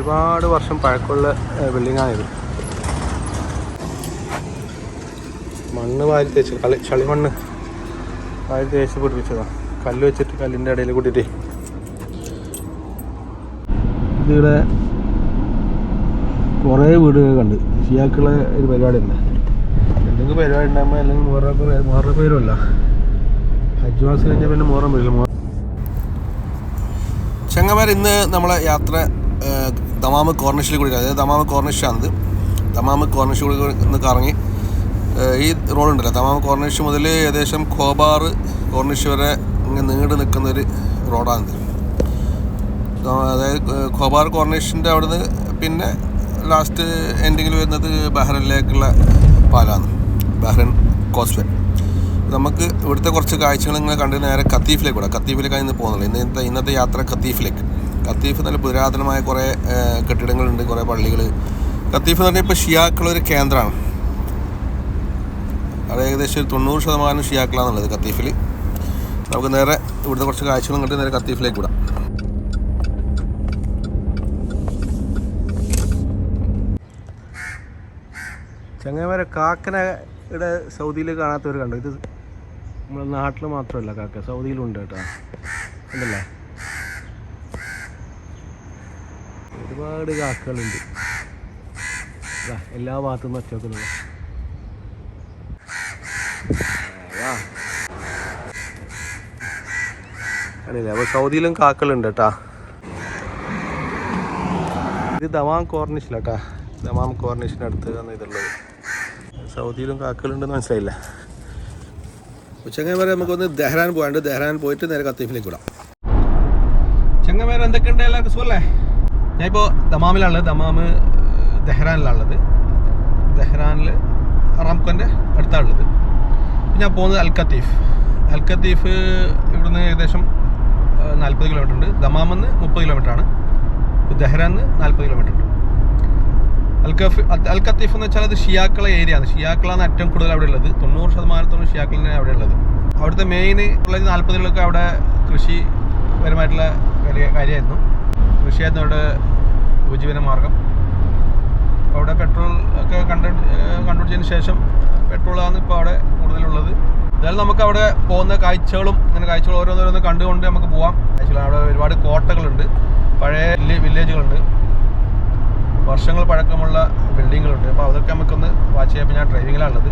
ഒരുപാട് വർഷം പഴക്കമുള്ള ബിൽഡിങ്ങാണിത്. മണ്ണ് വാരി തേച്ച് കളി ചളിമണ്ണ് വാരി തേച്ച് പിടിപ്പിച്ചതാണ് കല്ല് വെച്ചിട്ട് കല്ലിന്റെ ഇടയിൽ കൂട്ടിയിട്ട്. ഇതിവിടെ കുറേ വീടുകൾ കണ്ട്. ഷിയാക്കുള്ള ഒരു പരിപാടി ഉണ്ട് എന്തെങ്കിലും പരിപാടി ഉണ്ടാകുമ്പോൾ അല്ലെങ്കിൽ മുഹറ മുഹറ പേരുമല്ല. ഹജ്ജ് മാസം കഴിഞ്ഞാൽ പിന്നെ മുഹറം പേരില്ല. ചെങ്ങമാർ ഇന്ന് നമ്മളെ യാത്ര ദമാമ് കോർണിഷിൽ കൂടി അതായത് ദമാമ് കോർണിഷാണിത്. ദമാമ് കോർണിഷ് കൂടി നിന്ന് കറങ്ങി ഈ റോഡുണ്ടല്ലോ. തമാമ് കോർണിഷ് മുതൽ ഏകദേശം ഖോബാർ കോർണിഷ് വരെ ഇങ്ങനെ നീണ്ടു നിൽക്കുന്ന ഒരു റോഡാണിത് അതായത് കോബാർ കോർണിഷിന്റെ അവിടുന്ന് പിന്നെ ലാസ്റ്റ് എൻഡിങ്ങിൽ വരുന്നത് ബഹ്റൈനിലേക്കുള്ള പാലാണ് ബഹ്റൈൻ കോസ്വേ നമുക്ക് ഇവിടുത്തെ കുറച്ച് കാഴ്ചകൾ ഇങ്ങനെ കണ്ട് നേരെ കത്തീഫിലേക്ക് വിടാം കത്തീഫിലേക്കാണ് ഇന്ന് പോകുന്നുള്ളൂ ഇന്നത്തെ ഇന്നത്തെ യാത്ര കത്തീഫിലേക്ക് കത്തീഫ് നല്ല പുരാതനമായ കുറേ കെട്ടിടങ്ങളുണ്ട് കുറേ പള്ളികൾ കത്തീഫ് എന്ന് പറഞ്ഞാൽ ഇപ്പോൾ ഷിയാക്കളൊരു കേന്ദ്രമാണ് അത് ഏകദേശം ഒരു തൊണ്ണൂറ് ശതമാനം ഷിയാക്കളാണുള്ളത് കത്തീഫിൽ നമുക്ക് നേരെ ഇവിടുത്തെ കുറച്ച് കാഴ്ചകളും കണ്ട് നേരെ കത്തീഫിലേക്ക് വിടാം. ചങ്ങന്മാരെ കാക്കനെ ഇവിടെ സൗദിയിൽ കാണാത്തവർ കണ്ടു? ഇത് നമ്മുടെ നാട്ടിൽ മാത്രമല്ല കാക്ക സൗദിയിലുണ്ട് കേട്ടോ. ഉണ്ടല്ലേ ഒരുപാട് കാക്കകളുണ്ട് എല്ലാ ഭാഗത്തും നിന്ന് അപ്പൊ അപ്പോൾ സൗദിയിലും കാക്കകളുണ്ട് കേട്ടാ. ഇത് ദമാം കോർണിഷിലാട്ടാ ദമാം കോർണിഷിനടുത്ത് അടുത്ത് ആണ് ഇതുള്ളത്. സൗദിയിലും കാക്കകളുണ്ടെന്ന് മനസ്സിലായില്ല? ചങ്ങന്മാരെ നമുക്കൊന്ന് ദഹ്റാൻ പോകാണ്ട് ദഹ്റാൻ പോയിട്ട് നേരെ കത്തീഫിലേക്ക് വിടാം. ചങ്ങമേര എന്തൊക്കെയുണ്ട്? എല്ലാവർക്കും സുഖല്ലേ ഞാനിപ്പോൾ ദമാമിലാണുള്ളത്. ദമാമ് ദെഹ്റാനിലാണുള്ളത്. ദെഹ്റാനിൽ റാംകോന്റെ അടുത്താണുള്ളത്. ഞാൻ പോകുന്നത് അൽ അൽക്കത്തീഫ് അൽ ഖത്തീഫ് ഇവിടുന്ന് ഏകദേശം നാൽപ്പത് കിലോമീറ്റർ ഉണ്ട്. ദമാമെന്ന് മുപ്പത് കിലോമീറ്റർ ആണ്. ദെഹ്റാന്ന് നാൽപ്പത് കിലോമീറ്റർ ഉണ്ട്. അൽ കഫ് അൽ ഖത്തീഫ് എന്ന് വെച്ചാൽ അത് ഷിയാക്കള ഏരിയ ആണ്. ഷിയാക്കളാണ് ഏറ്റവും കൂടുതൽ അവിടെ ഉള്ളത്. തൊണ്ണൂറ് ശതമാനത്തോളം ഷിയാക്കളാണ് അവിടെ ഉള്ളത്. അവിടുത്തെ മെയിൻ ഉള്ളത് നാൽപ്പതിലൊക്കെ അവിടെ കൃഷി പരമായിട്ടുള്ള കാര്യ- കാര്യമായിരുന്നു. കൃഷിയായിരുന്നു അവിടെ ഉപജീവന മാർഗം. അവിടെ പെട്രോൾ ഒക്കെ കണ്ടു കണ്ടുപിടിച്ചതിന് ശേഷം പെട്രോളാണ് ഇപ്പോൾ അവിടെ കൂടുതലുള്ളത്. എന്തായാലും നമുക്ക് അവിടെ പോകുന്ന കാഴ്ചകളും അങ്ങനെ കാഴ്ചകൾ ഓരോന്നോരോന്ന് കണ്ടുകൊണ്ട് നമുക്ക് പോവാം. ആക്ച്വലി അവിടെ ഒരുപാട് കോട്ടകളുണ്ട്. പഴയ വില്ലേ- വില്ലേജുകളുണ്ട്. വർഷങ്ങൾ പഴക്കമുള്ള ബിൽഡിങ്ങുകളുണ്ട്. അപ്പോൾ അതൊക്കെ നമുക്കൊന്ന് വാച്ച് ചെയ്യാൻ ഞാൻ ഡ്രൈവിങ്ങിലാണുള്ളത്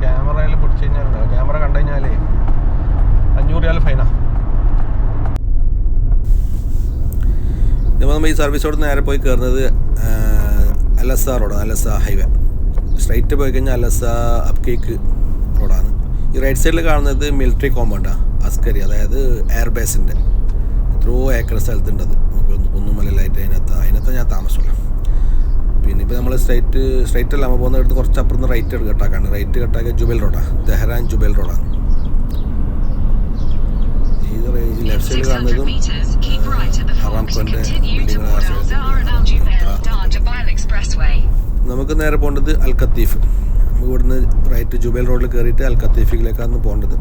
ക്യാമറയിൽ പിടിച്ച് കഴിഞ്ഞാൽ ക്യാമറ കണ്ടു കഴിഞ്ഞാലേ അഞ്ഞൂറ് രൂപ ഫൈനാ നമ്മൾ നമ്മൾ ഈ സർവീസ് നേരെ പോയി കയറുന്നത് അലസ റോഡാണ് അലസ ഹൈവേ. സ്ട്രൈറ്റ് പോയി കഴിഞ്ഞാൽ അലസ അപ്കേക്ക് റോഡാണ്. ഈ റൈറ്റ് സൈഡിൽ കാണുന്നത് മിലിറ്ററി കോമ്പൗണ്ടാണ് അസ്കരി അതായത് എയർബേസിന്റെ എത്രയോ ഏക്കർ സ്ഥലത്തുണ്ടത് കുന്നുമലയിലായിട്ട് അതിനകത്ത് അതിനകത്ത് ഞാൻ താമസമില്ല പിന്നെ ഇപ്പോൾ നമ്മൾ സ്ട്രൈറ്റ് സ്ട്രൈറ്റ് അല്ല നമ്മൾ പോകുന്നിടത്ത് കുറച്ച് അപ്പുറത്ത് റൈറ്റ് കട്ടാക്കാണ്. റൈറ്റ് കട്ടാക്കിയ ജുബൽ റോഡാണ് ദെഹ്റാൻ ജുബൽ റോഡാണ് ഈ ലെഫ്റ്റ് സൈഡിൽ 600 കാണുന്നതും നമുക്ക് നേരെ പോകേണ്ടത് അൽ കത്തീഫ് നമുക്ക് ഇവിടുന്ന് റൈറ്റ് ജുബേൽ റോഡിൽ കയറിയിട്ട് അൽ കത്തീഫിലേക്കാണ് പോകേണ്ടത്.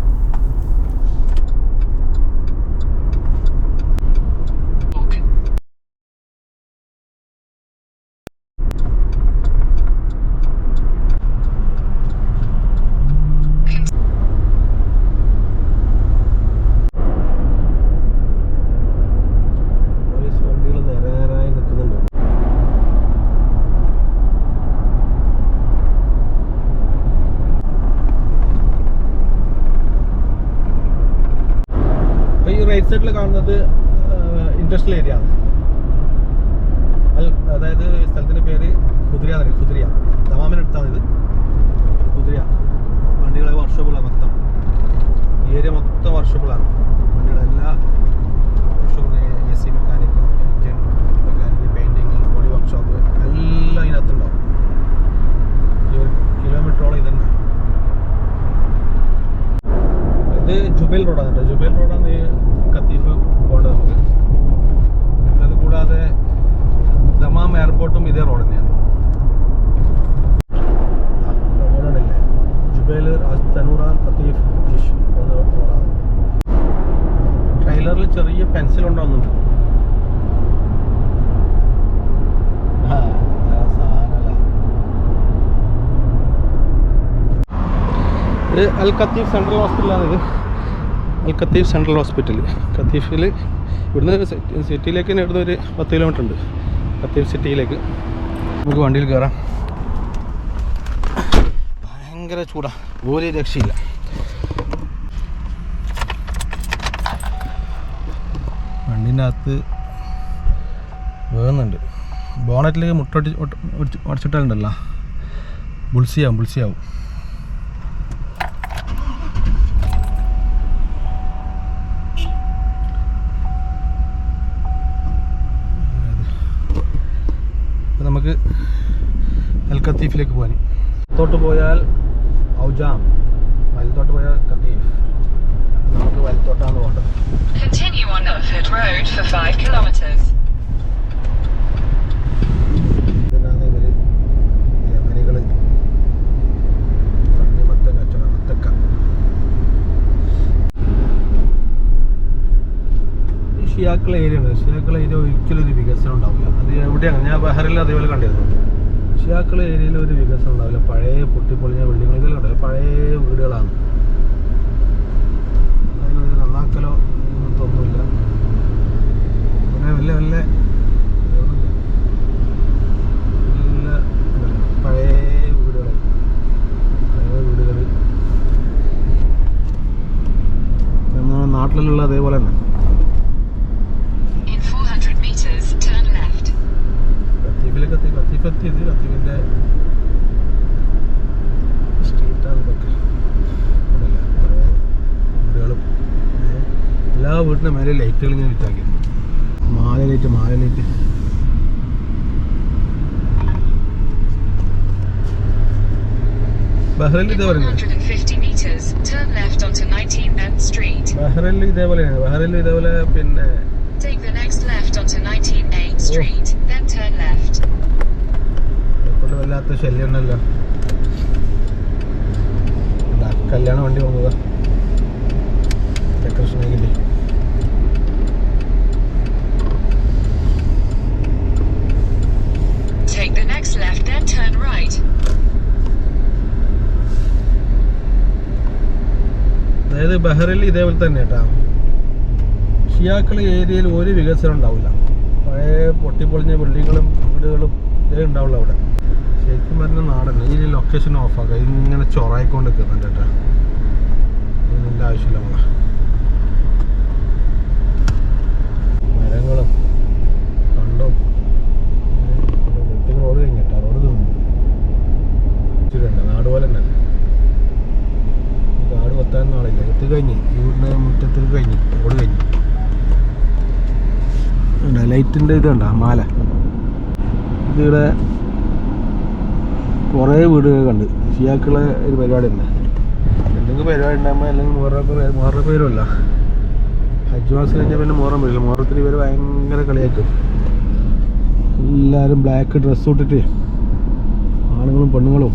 സൈഡിൽ പെൻസിൽ കൊണ്ടുവന്നുണ്ട് ഇത് അൽ കത്തീഫ് സെൻട്രൽ ഹോസ്പിറ്റലാണ് ഇത്. അൽ കത്തീഫ് സെൻട്രൽ ഹോസ്പിറ്റൽ കത്തീഫിൽ ഇവിടുന്ന് സിറ്റിയിലേക്ക് തന്നെ ഇവിടുന്ന് ഒരു പത്ത് കിലോമീറ്റർ ഉണ്ട്. കത്തീഫ് സിറ്റിയിലേക്ക് നമുക്ക് വണ്ടിയിൽ കയറാം ഭയങ്കര ചൂടാണ് ഒരു രക്ഷയില്ല. വണ്ടീന്റെ അകത്ത് വേകുന്നുണ്ട് ബോണറ്റിലേക്ക് മുട്ടൊട്ടി ഉടച്ചിട്ടുണ്ടല്ലോ ബുൾസിയാവും ബുൾസിയാവും. നമുക്ക് അൽ പോകാൻ. തോട്ട് പോയാൽ ഔജാം. വലത്തോട്ട് പോയാൽ കത്തീഫ് വലത്തോട്ടാണ് പോകേണ്ടത്. Continue on Milford Road for 5 kilometres. ഇതിനാണ് ഇവർ യമനികൾ തണ്ണിമത്തൻ കച്ചവടം മത്തക്ക ഈ ഷിയാക്കള ഏരിയ ഉണ്ട്. ഷിയാക്കള ഏരിയ ഒരിക്കലും ഒരു വികസനം ഉണ്ടാവില്ല. അത് എവിടെയാണ്? ഞാൻ ബഹറിൽ അതേപോലെ കണ്ടിരുന്നു. ഷിയാക്കള ഏരിയയിൽ ഒരു വികസനം ഉണ്ടാവില്ല. പഴയ പൊട്ടിപ്പൊളിഞ്ഞ ബിൽഡിങ്ങുകൾ ഉണ്ടാവില്ല പഴയ വീടുകളാണ്. നന്നാക്കലോ തോന്നില്ല അങ്ങനെ വല്ല വല്ല പഴയ പഴയ വീടുകൾ നമ്മുടെ നാട്ടിലുള്ള അതേപോലെ തന്നെ. എല്ലാ മേലെ ലൈറ്റുകൾ ഇങ്ങനെ വിറ്റാക്കി മാല ലൈറ്റ് മാല ലൈറ്റ് ബഹ്റൈനിൽ In ഇതേ പറയുന്നത് 150 metres, turn left onto 19 ബഹ്റൈനിൽ ഇതേപോലെയാണ് ബഹ്റൈനിൽ ഇതേപോലെ പിന്നെ Take the next left onto 19 8 Street, then turn left. ഇതേപോലെ വല്ലാത്ത ശല്യം ഉണ്ടല്ലോ കല്യാണ വണ്ടി പോകുന്നതാ ഡെക്കറേഷൻ കിട്ടി. അതായത് ബഹ്റിൽ ഇതേപോലെ തന്നെ കേട്ടോ. ഷിയാക്കൾ ഏരിയയിൽ ഒരു വികസനം ഉണ്ടാവില്ല. പഴയ പൊട്ടിപ്പൊളിഞ്ഞ ബിൽഡിങ്ങുകളും വീടുകളും ഇതേ ഉണ്ടാവുള്ളൂ അവിടെ. ശരിക്കും പറഞ്ഞ നാടൻ. ഈ ലൊക്കേഷൻ ഓഫാക്കുക ഇങ്ങനെ ചൊറായിക്കൊണ്ട് നിൽക്കുന്നുണ്ട് കേട്ടോ. ഇതിന്റെ ആവശ്യമില്ല നമ്മളെ മരങ്ങളും കണ്ടും. റോഡ് കഴിഞ്ഞിട്ടാ റോഡ് തിന്നു ഇച്ചിരി നാട് പോലെ തന്നെ. കാട് കൊത്താൻ നാളില്ല എത്തി കഴിഞ്ഞ്. ഈ വീടിന്റെ മുറ്റത്ത് കഴിഞ്ഞ്. റോഡ് കഴിഞ്ഞ്. ലൈറ്റിന്റെ ഇത് കണ്ട? മാല. ഇതിവിടെ കുറേ വീടുകൾ കണ്ട്. ഷിയാക്കളെ ഒരു പരിപാടി ഉണ്ട് എന്തെങ്കിലും പരിപാടി ഉണ്ടാകുമ്പോൾ അല്ലെങ്കിൽ മോറ മോറ പേരുമല്ല ഹജ്ജ് മാസം കഴിഞ്ഞാൽ പിന്നെ മോറം വരില്ല. മോറത്തിന് ഇവർ ഭയങ്കര കളിയാക്കും. എല്ലാവരും ബ്ലാക്ക് ഡ്രസ്സ് ഇട്ടിട്ട് ആണുങ്ങളും പെണ്ണുങ്ങളും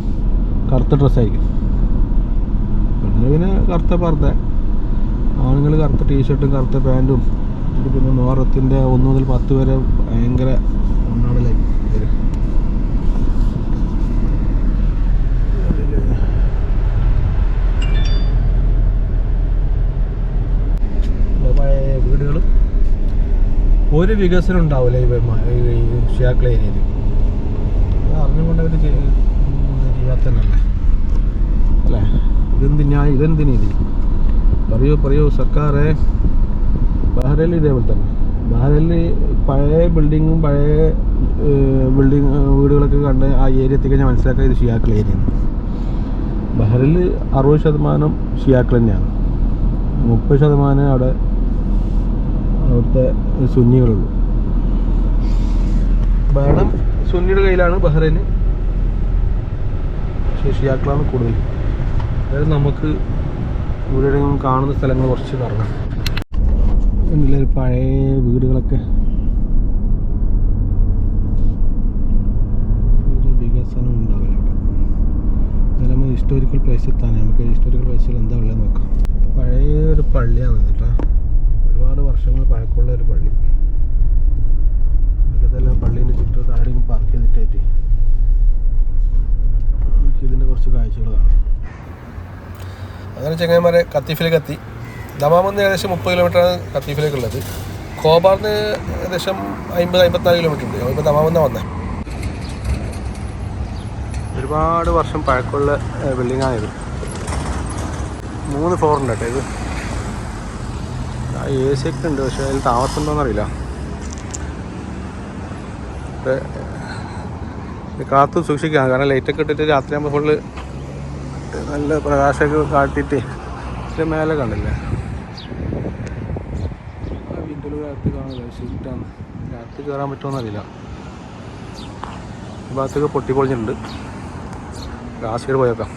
കറുത്ത ഡ്രസ്സായിരിക്കും പെണ്ണുങ്ങൾ പിന്നെ കറുത്ത പർദ്ദ. ആണുങ്ങൾ കറുത്ത ടീഷർട്ടും കറുത്ത പാന്റും പിന്നെ നോറത്തിന്റെ ഒന്ന് മുതൽ പത്ത് വരെ ഭയങ്കര ഒന്നാടലായി ഒരു വികസനം ഉണ്ടാവില്ല ഈ ഷിയാക്കള ഏരിയയിൽ. അറിഞ്ഞുകൊണ്ട് അവർ ചെയ്യാത്തന്നല്ലേ ഇതെന്തിനാ? ഇതെന്തിനാ ഇത്? പറയൂ പറയൂ സർക്കാരെ. ബഹ്റൈനിൽ ഇതേപോലെ തന്നെ. ബഹ്റൈനിൽ പഴയ ബിൽഡിങ്ങും പഴയ ബിൽഡിങ് വീടുകളൊക്കെ കണ്ട് ആ ഏരിയ എത്തിക്കഴിഞ്ഞാൽ മനസ്സിലാക്കുക ഇത് ഷിയാക്കൾ ഏരിയ ബഹ്റൈനിൽ അറുപത് ശതമാനം ഷിയാക്കൾ തന്നെയാണ്. മുപ്പത് ശതമാനം അവിടെ അവിടുത്തെ സുന്നികളുള്ളൂ. ഭരണം സുന്നിയുടെ കയ്യിലാണ് ബഹ്റൈന്. ഷിയാക്കളാണ് കൂടുതൽ. അതായത് നമുക്ക് ഇവിടെ കാണുന്ന സ്ഥലങ്ങൾ കുറച്ച് കറങ്ങാം എന്നില്ല പഴയ വീടുകളൊക്കെ. വികസനം ഉണ്ടാവില്ല ഹിസ്റ്റോറിക്കൽ പ്ലേസ് എത്താൻ നമുക്ക് ഹിസ്റ്റോറിക്കൽ പ്ലേസിൽ എന്താ ഉള്ളത് നോക്കാം. പഴയ ഒരു പള്ളിയാണ് കേട്ടോ. ഒരുപാട് വർഷങ്ങൾ പഴക്കമുള്ള ഒരു പള്ളി. ഇതെല്ലാം പള്ളീന്റെ ചുറ്റും താഴെയും പാർക്ക് നമുക്ക് ഇതിന്റെ കുറച്ച് കാഴ്ചകൾ കാണാം. അങ്ങനെ ചെങ്ങന്മാരെ കത്തീഫിൽ കത്തി ദമാമെന്ന് ഏകദേശം മുപ്പത് കിലോമീറ്ററാണ് കത്തീഫിലേക്കുള്ളത് ഖോബാറിന് ഏകദേശം അമ്പത് അമ്പത്തിനാല് കിലോമീറ്റർ ഉണ്ട്. ഇപ്പോൾ ദമാമെന്നാണ് വന്നത് ഒരുപാട് വർഷം പഴക്കമുള്ള ബിൽഡിങ്ങാണിത് മൂന്ന് ഫ്ലോർ ഉണ്ട് കേട്ടോ ഇത്. എ സി ഒക്കെ ഉണ്ട് പക്ഷേ അതിൽ താമസം ഇത് കാത്തു സൂക്ഷിക്കാം. കാരണം ലൈറ്റൊക്കെ ഇട്ടിട്ട് രാത്രിയാകുമ്പോൾ ഫുള്ള് നല്ല പ്രകാശമൊക്കെ കാട്ടിയിട്ട് ഇതിന്റെ മേലെ കണ്ടില്ലേ? വിൻഡോയിൽ രാത്രി കാണില്ല ഷീറ്റാണ് രാത്രി കയറാൻ പറ്റുമോ അറിയില്ല. ഈ ഭാഗത്തൊക്കെ പൊട്ടിപ്പൊളിഞ്ഞിട്ടുണ്ട്. ഗ്ലാസ് ചെയ്ത് പോയേക്കാം.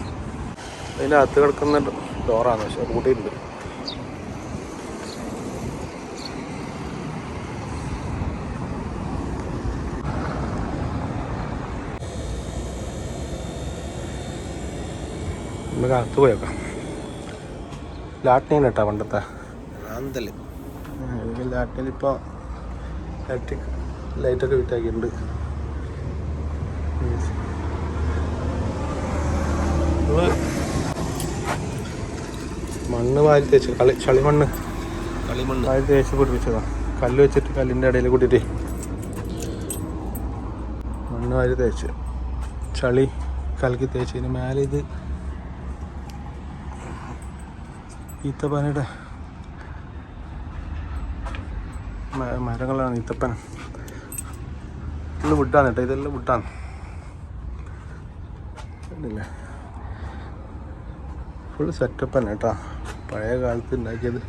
അതിന്റെ അകത്ത് കിടക്കുന്ന ഡോറാണ് പക്ഷെ കൂട്ടിയിട്ടുണ്ട് നമുക്ക് അകത്ത് പോയേക്കാം ലാട്ടിനാണ് കേട്ടോ പണ്ടത്തെ. റാന്തൽ. ലാട്ടിനിൽ ഇപ്പോൾ ഇലക്ട്രിക് ലൈറ്റൊക്കെ വിറ്റാക്കിയിട്ടുണ്ട്. നമ്മൾ മണ്ണ് വാരി തേച്ച് കളി ചളിമണ്ണ്. കളിമണ്ണ്. വാരി തേച്ച് പിടിപ്പിച്ചതാ. കല്ല് വെച്ചിട്ട് കല്ലിന്റെ ഇടയിൽ കൂട്ടിയിട്ട്. മണ്ണ് വാരി തേച്ച്. ചളി കലക്കി തേച്ചതിന് മേലെ ഇത് ഈത്തപ്പനയുടെ മരങ്ങളാണ് ഈത്തപ്പന ഇതെല്ലാം വിട്ടാണ് കേട്ടോ. ഇതെല്ലാം വിട്ടാണ് കണ്ടില്ലേ? ഫുള്ള് സെറ്റപ്പ് തന്നെ കേട്ടോ. പഴയ കാലത്ത് ഉണ്ടാക്കിയത്.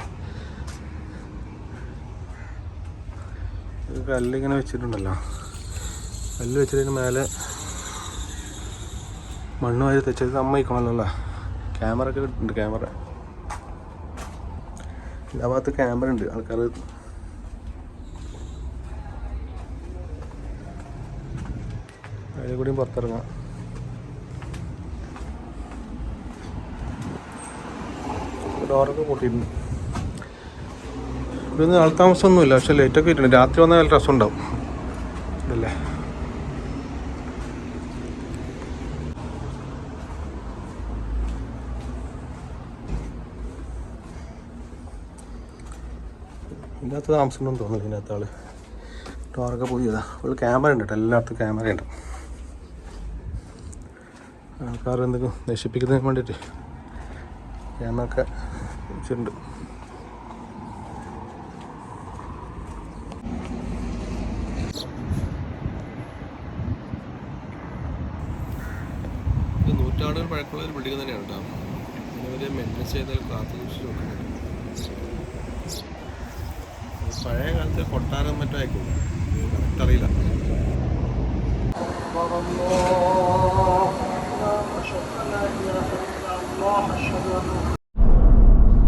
കല്ലിങ്ങനെ വെച്ചിട്ടുണ്ടല്ലോ. കല്ല് വെച്ചതിന് മേലെ മണ്ണ് വാരി തെച്ചത് സമ്മതിക്കണമല്ലോ ക്യാമറ ഒക്കെ കിട്ടുന്നുണ്ട് ക്യാമറ എല്ലാ ഭാഗത്ത് ക്യാമറ ഉണ്ട്. ആൾക്കാർ അതിൽ കൂടിയും പുറത്തിറങ്ങാം. ഡോറൊക്കെ കൂട്ടിയിട്ടുണ്ട് ഇവിടുന്ന് ആൾ താമസമൊന്നുമില്ല. പക്ഷെ ലൈറ്റൊക്കെ ഇട്ടുണ്ട് രാത്രി വന്നാൽ നല്ല രസമുണ്ടാവും. ഇതല്ലേ? ഇതിനകത്ത് താമസിക്കണമെന്ന് തോന്നുന്നു ഇതിനകത്ത് ആൾ. ടോറൊക്കെ പോയതാ. ഫുൾ ക്യാമറ ഉണ്ട് കേട്ടോ. എല്ലായിടത്തും ക്യാമറ ഉണ്ട്. ആൾക്കാർ എന്തെങ്കിലും നശിപ്പിക്കുന്നതിന് വേണ്ടിയിട്ട് ക്യാമറ ഒക്കെ വെച്ചിട്ടുണ്ട്. നൂറ്റാണ്ടുകൾ പഴക്കമുള്ള ഒരു ബിൽഡിംഗ് തന്നെയാണ് കേട്ടോ. ഇതിനവര് മെയിന്റെനൻസ് ചെയ്താൽ കാത്തു സൂക്ഷിച്ച് നോക്കുന്നുണ്ട് പഴയ കൊട്ടാരം മറ്റോ ആയിക്കോളൂ കറക്റ്റ് അറിയില്ല.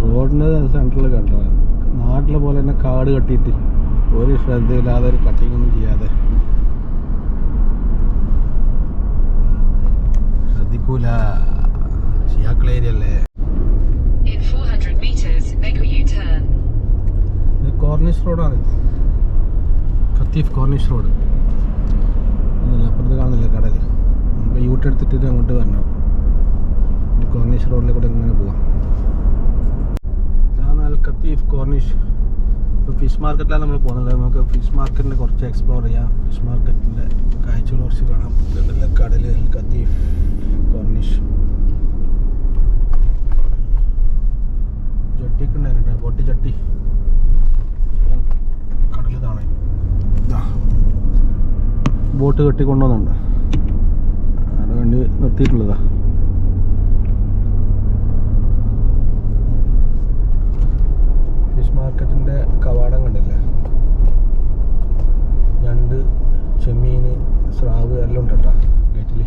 റോഡിന്റെ സെന്ററിൽ കണ്ടോ? നാട്ടിലെ പോലെ തന്നെ കാട് കട്ടിയിട്ട് ഒരു ശ്രദ്ധയില്ലാതെ ഒരു കട്ടിങ് ഒന്നും ചെയ്യാതെ. ശ്രദ്ധിക്കൂല. ഷിയാക്കള കോർണിഷ് റോഡാണ് ഖത്തീഫ് കോർണിഷ് റോഡ് അപ്പുറത്ത് കാണുന്നില്ല കടൽ നമുക്ക് യൂട്ട് എടുത്തിട്ട് അങ്ങോട്ട് വരണം. കോർണിഷ് റോഡിൽ കൂടെ ഇങ്ങനെ പോവാം. ഇതാണ് അൽ കോർണിഷ് ഇപ്പോൾ ഫിഷ് മാർക്കറ്റിലാണ് നമ്മൾ പോകുന്നത്. നമുക്ക് ഫിഷ് മാർക്കറ്റിനെ കുറച്ച് എക്സ്പ്ലോർ ചെയ്യാം. ഫിഷ് മാർക്കറ്റിന്റെ കാഴ്ചകൾ കുറച്ച് കാണാം. കടൽ ഖത്തീഫ് കോർണിഷ് ജട്ടിയൊക്കെ ഉണ്ടായിരുന്നു? കേട്ടോ ബോട്ടി ചട്ടി കടൽ ബോട്ട് കെട്ടിക്കൊണ്ടുവന്നുണ്ട് കൊണ്ടുവന്നുണ്ട് അവിടെ വേണ്ടി നിർത്തിയിട്ടുള്ളതാ ഫിഷ് മാർക്കറ്റിന്റെ കവാടം കണ്ടില്ലേ ഞണ്ട് ചെമ്മീൻ സ്രാവ് എല്ലാം ഉണ്ട് കേട്ടോ ഗേറ്റിൽ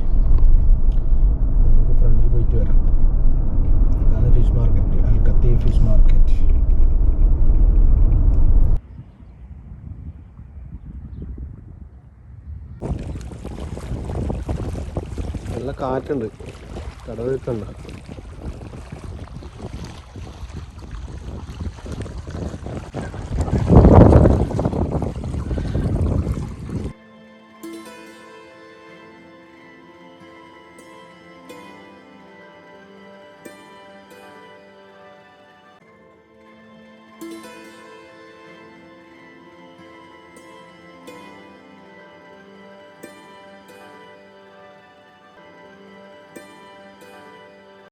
നമുക്ക് ഫ്രണ്ടിൽ പോയിട്ട് വരാം ഇതാണ് ഫിഷ് മാർക്കറ്റ് അൽക്കത്തി ഫിഷ് മാർക്കറ്റ് നല്ല കാറ്റുണ്ട്. കടവൊക്കെ ഉണ്ട്